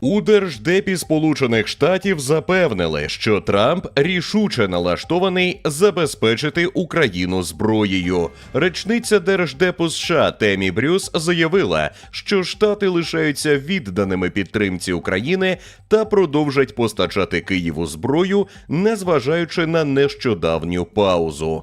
У держдепі Сполучених Штатів запевнили, що Трамп рішуче налаштований забезпечити Україну зброєю. Речниця держдепу США Темі Брюс заявила, що штати лишаються відданими підтримці України та продовжать постачати Києву зброю, незважаючи на нещодавню паузу.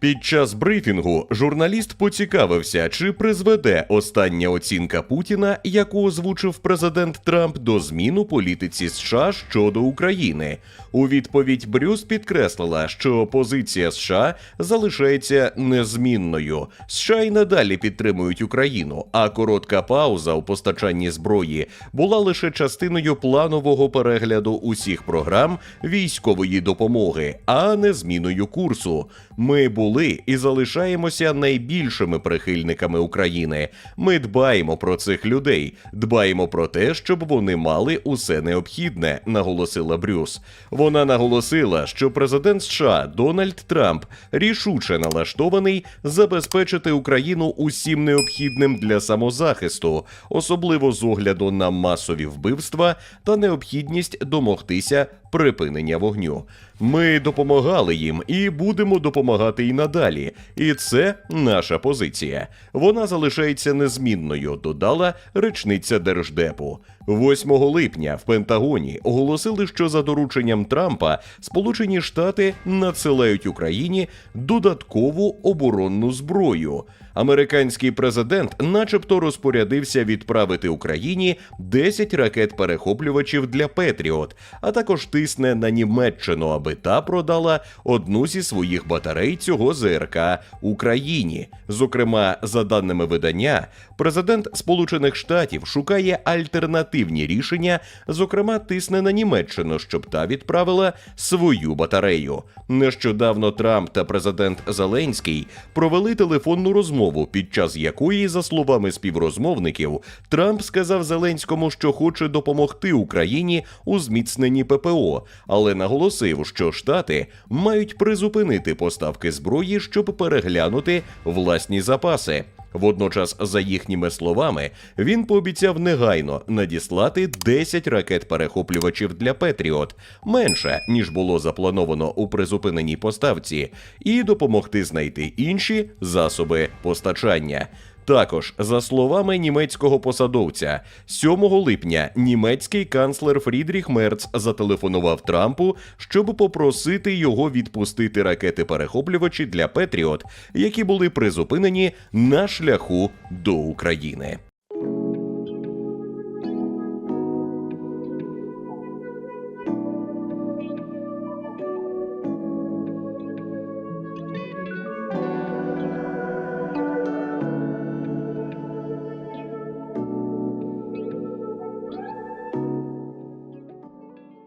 Під час брифінгу журналіст поцікавився, чи призведе остання оцінка Путіна, яку озвучив президент Трамп, до змін у політиці США щодо України. У відповідь Брюс підкреслила, що позиція США залишається незмінною. США й надалі підтримують Україну, а коротка пауза у постачанні зброї була лише частиною планового перегляду усіх програм військової допомоги, а не зміною курсу. Ми були і залишаємося найбільшими прихильниками України. Ми дбаємо про цих людей, дбаємо про те, щоб вони мали усе необхідне, наголосила Брюс. Вона наголосила, що президент США Дональд Трамп рішуче налаштований забезпечити Україну усім необхідним для самозахисту, особливо з огляду на масові вбивства та необхідність домогтися припинення вогню. Ми допомагали їм і будемо допомагати і надалі. І це наша позиція. Вона залишається незмінною, додала речниця держдепу. 8 липня в Пентагоні оголосили, що за дорученням Трампа Сполучені Штати надсилають Україні додаткову оборонну зброю. Американський президент, начебто, розпорядився відправити Україні 10 ракет-перехоплювачів для Петріот, а також тисне на Німеччину, аби та продала одну зі своїх батарей цього ЗРК Україні. Зокрема, за даними видання, президент Сполучених Штатів шукає альтернативні рішення, зокрема, тисне на Німеччину, щоб та відправила свою батарею. Нещодавно Трамп та президент Зеленський провели телефонну розмову, під час якої, за словами співрозмовників, Трамп сказав Зеленському, що хоче допомогти Україні у зміцненні ППО, але наголосив, що Штати мають призупинити поставки зброї, щоб переглянути власні запаси. Водночас, за їхніми словами, він пообіцяв негайно надіслати 10 ракет-перехоплювачів для Петріот менше ніж було заплановано у призупиненій поставці, і допомогти знайти інші засоби постачання. Також, за словами німецького посадовця, 7 липня німецький канцлер Фрідріх Мерц зателефонував Трампу, щоб попросити його відпустити ракети-перехоплювачі для Петріот, які були призупинені на шляху до України.